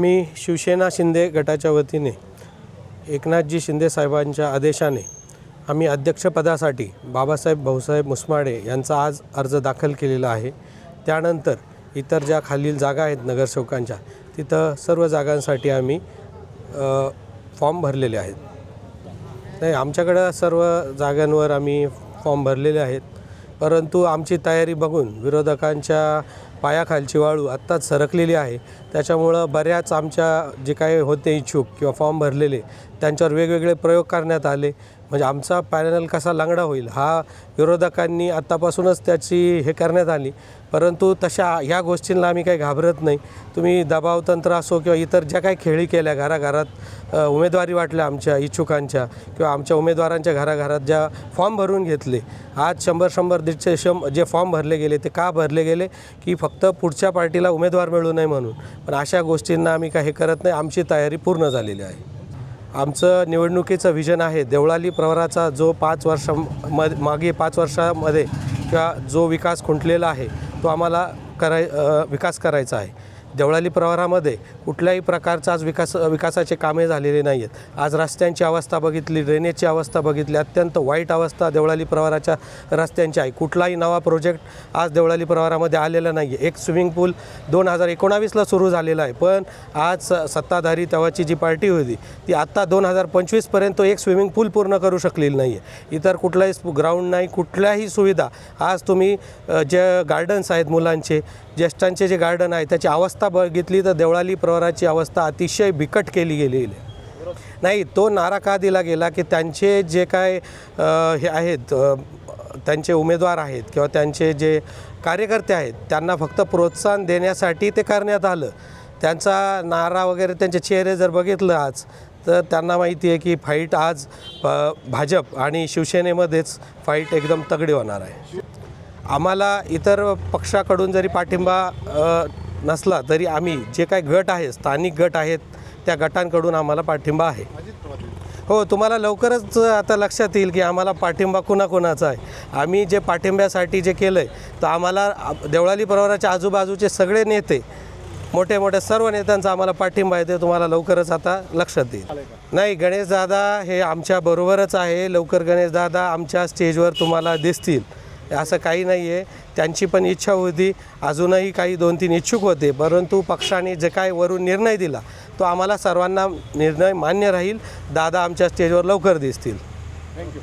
मी शिवसेना शिंदे गटाच्या वतीने एकनाथजी शिंदे साहेबांच्या आदेशाने आम्ही अध्यक्षपदासाठी बाबासाहेब भाऊसाहेब मुसमाडे यांचा आज अर्ज दाखल केलेला आहे. त्यानंतर इतर ज्या खालील जागा आहेत नगरसेवकांच्या तिथं सर्व जागांसाठी आम्ही फॉर्म भरलेले आहेत. नाही आमच्याकडं सर्व जागांवर आम्ही फॉर्म भरलेले आहेत. परंतु आमची तयारी बघून विरोधकांच्या पायाखालची वाळू आत्ताच सरकलेली आहे. त्याच्यामुळं बऱ्याच आमच्या जे काही होते इच्छुक किंवा फॉर्म भरलेले त्यांच्यावर वेगवेगळे प्रयोग करण्यात आले. म्हणजे आमचा पॅनल कसा लंगडा होईल हा विरोधकांनी आत्तापासूनच त्याची हे करण्यात आली. परंतु तशा ह्या गोष्टींना आम्ही काही घाबरत नाही. तुम्ही दबाव तंत्र असो किंवा इतर ज्या काही खेळी केल्या घराघरात उमेदवारी वाटल्या आमच्या इच्छुकांच्या किंवा आमच्या उमेदवारांच्या घराघरात ज्या फॉर्म भरून घेतले आज शंभर शंभर दीडशे शं जे फॉर्म भरले गेले ते का भरले गेले की फक्त पुढच्या पार्टीला उमेदवार मिळू नये म्हणून. पण अशा गोष्टींना आम्ही काही करत नाही. आमची तयारी पूर्ण झालेली आहे. आमचं निवडणुकीचं व्हिजन आहे देवळाली प्रवराचा जो पाच वर्षा म मागे पाच वर्षामध्ये किंवा जो विकास खुंटलेला आहे तो आम्हाला कराय विकास करायचा आहे. देवळाली प्रवारामध्ये कुठल्याही प्रकारचा आज विकास विकासाचे कामे झालेले नाही आहेत आज रस्त्यांची अवस्था बघितली ड्रेनेजची अवस्था बघितली अत्यंत वाईट अवस्था देवळाली प्रवाराच्या रस्त्यांची आहे. कुठलाही नवा प्रोजेक्ट आज देवळाली प्रवारामध्ये आलेला नाही आहे एक स्विमिंग पूल दोन हजार एकोणावीसला सुरू झालेला आहे. पण आज स- सत्ताधारी तेव्हाची जी पार्टी होती ती आत्ता दोन हजार पंचवीसपर्यंत एक स्विमिंग पूल पूर्ण करू शकलेली नाही आहे इतर कुठलाही ग्राउंड नाही कुठल्याही सुविधा. आज तुम्ही जे गार्डन्स आहेत मुलांचे ज्येष्ठांचे जे गार्डन आहे त्याची अवस्था बघितली तर देवळाली प्रवराची अवस्था अतिशय बिकट केली गेलेली आहे नाही तो नारा का दिला गेला की त्यांचे जे काय हे आहेत त्यांचे उमेदवार आहेत किंवा त्यांचे जे कार्यकर्ते आहेत त्यांना फक्त प्रोत्साहन देण्यासाठी ते करण्यात आलं. त्यांचा नारा वगैरे त्यांचे चेहरे जर बघितलं आज तर त्यांना माहिती आहे की फाईट आज भाजप आणि शिवसेनेमध्येच फाईट एकदम तगडी होणार आहे. आम्हाला इतर पक्षाकडून जरी पाठिंबा नसला तरी आम्ही जे काही गट आहे स्थानिक गट आहेत त्या गटांकडून आम्हाला पाठिंबा आहे. हो तुम्हाला लवकरच आता लक्षात येईल की आम्हाला पाठिंबा कुणाकुणाचा आहे. आम्ही जे पाठिंब्यासाठी जे केलं आहे तर आम्हाला देवळाली प्रवाराच्या आजूबाजूचे सगळे नेते मोठे मोठे सर्व नेत्यांचा आम्हाला पाठिंबा आहे ते तुम्हाला लवकरच आता लक्षात येईल. नाही गणेशदादा हे आमच्या बरोबरच आहे. लवकर गणेशदादा आमच्या स्टेजवर तुम्हाला दिसतील. असं काही नाही आहे त्यांची पण इच्छा होती. अजूनही काही दोन तीन इच्छुक होते. परंतु पक्षाने जे काय वरून निर्णय दिला तो आम्हाला सर्वांना निर्णय मान्य राहील. दादा आमच्या स्टेजवर लवकर दिसतील. थँक्यू